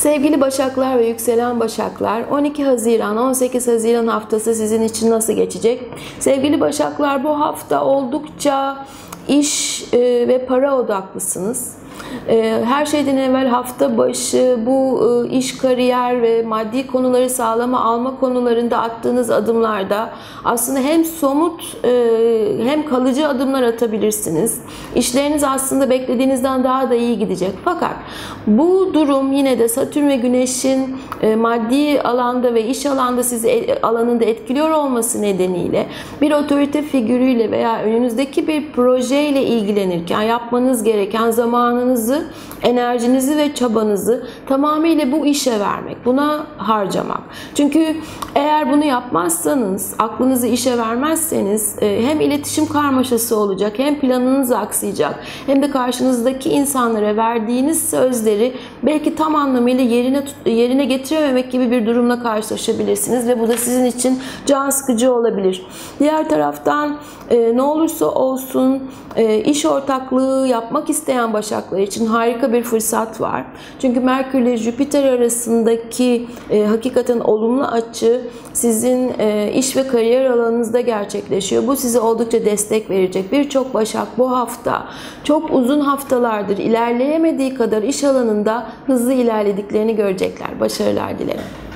Sevgili Başaklar ve Yükselen Başaklar 12 Haziran 18 Haziran haftası sizin için nasıl geçecek? Sevgili Başaklar bu hafta oldukça iş e, ve para odaklısınız. E, her şeyden evvel hafta başı bu e, iş, kariyer ve maddi konuları sağlama alma konularında attığınız adımlarda aslında hem somut hem kalıcı adımlar atabilirsiniz. İşleriniz aslında beklediğinizden daha da iyi gidecek. Fakat bu durum yine de Satürn ve Güneş'in maddi alanda ve iş alanda sizi alanında etkiliyor olması nedeniyle bir otorite figürüyle veya önünüzdeki bir projeyle ilgilenirken yapmanız gereken zamanınızı, enerjinizi ve çabanızı tamamıyla bu işe vermek, buna harcamak. Çünkü eğer bunu yapmazsanız, aklınızı işe vermezseniz hem iletişim karmaşası olacak, hem planınız aksayacak, hem de karşınızdaki insanlara verdiğiniz sözleri belki tam anlamıyla yerine yerine getirememek gibi bir durumla karşılaşabilirsiniz ve bu da sizin için can sıkıcı olabilir. Diğer taraftan ne olursa olsun iş ortaklığı yapmak isteyen başaklar için harika bir fırsat var. Çünkü Merkür ile Jüpiter arasındaki hakikaten olumlu açı sizin iş ve kariyer alanınızda gerçekleşiyor. Bu size oldukça destek verecek. Birçok başak bu hafta çok uzun haftalardır ilerleyemediği kadar iş alanında hızlı ilerlediklerini görecekler. Başarılar dilerim.